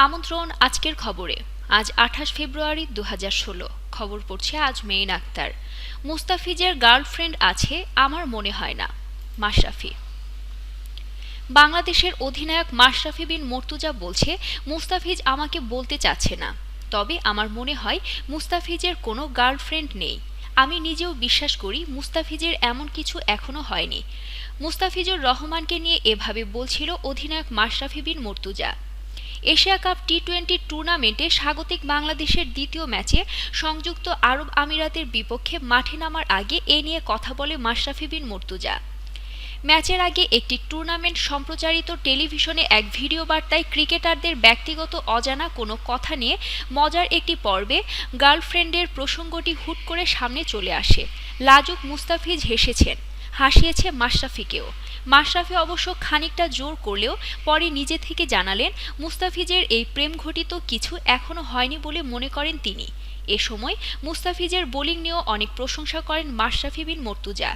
আমন্ত্রণ আজকের খবরে। আজ আঠাশ ফেব্রুয়ারি দু হাজার ষোলো। খবর পড়ছে আজ মেইন আক্তার। মুস্তাফিজের গার্লফ্রেন্ড আছে, আমার মনে হয় না। মাশরাফি। বাংলাদেশের অধিনায়ক মাশরাফি বিন মর্তুজা বলছে, মুস্তাফিজ আমাকে বলতে চাচ্ছে না। তবে আমার মনে হয় মুস্তাফিজের কোনো গার্লফ্রেন্ড নেই। আমি নিজেও বিশ্বাস করি মুস্তাফিজের এমন কিছু এখনও হয়নি। মুস্তাফিজুর রহমানকে নিয়ে এভাবে বলছিল অধিনায়ক Mashrafe bin Mortaza. Asia Cup T twenty টুর্নামেন্টে স্বাগতিক বাংলাদেশের দ্বিতীয় ম্যাচে সংযুক্ত আরব আমিরাতের বিপক্ষে মাঠে নামার আগে এ নিয়ে কথা বলে মাশরাফি বিন মর্তুজা। ম্যাচের আগে একটি টুর্নামেন্ট সম্প্রচারিত টেলিভিশনে এক ভিডিও বার্তায় ক্রিকেটারদের ব্যক্তিগত অজানা কোনো কথা নিয়ে মজার একটি পর্বে গার্লফ্রেন্ডের প্রসঙ্গটি হুট করে সামনে চলে আসে। লাজুক মুস্তাফিজ হেসেছেন। হাসিয়েছে মাশরাফিকেও। মাশরাফি অবশ্য খানিকটা জোর করলেও পরে নিজে থেকে জানালেন, মুস্তাফিজের এই প্রেম ঘটিত কিছু এখনও হয়নি বলে মনে করেন তিনি। এ সময় মুস্তাফিজের বোলিং নিয়েও অনেক প্রশংসা করেন মাশরাফি বিন মর্তুজা।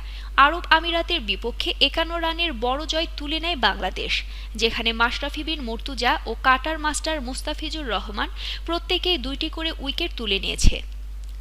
আরব আমিরাতের বিপক্ষে একান্ন রানের বড় জয় তুলে নেয় বাংলাদেশ, যেখানে মাশরাফি বিন মর্তুজা ও কাটার মাস্টার মুস্তাফিজুর রহমান প্রত্যেকেই দুইটি করে উইকেট তুলে নিয়েছে।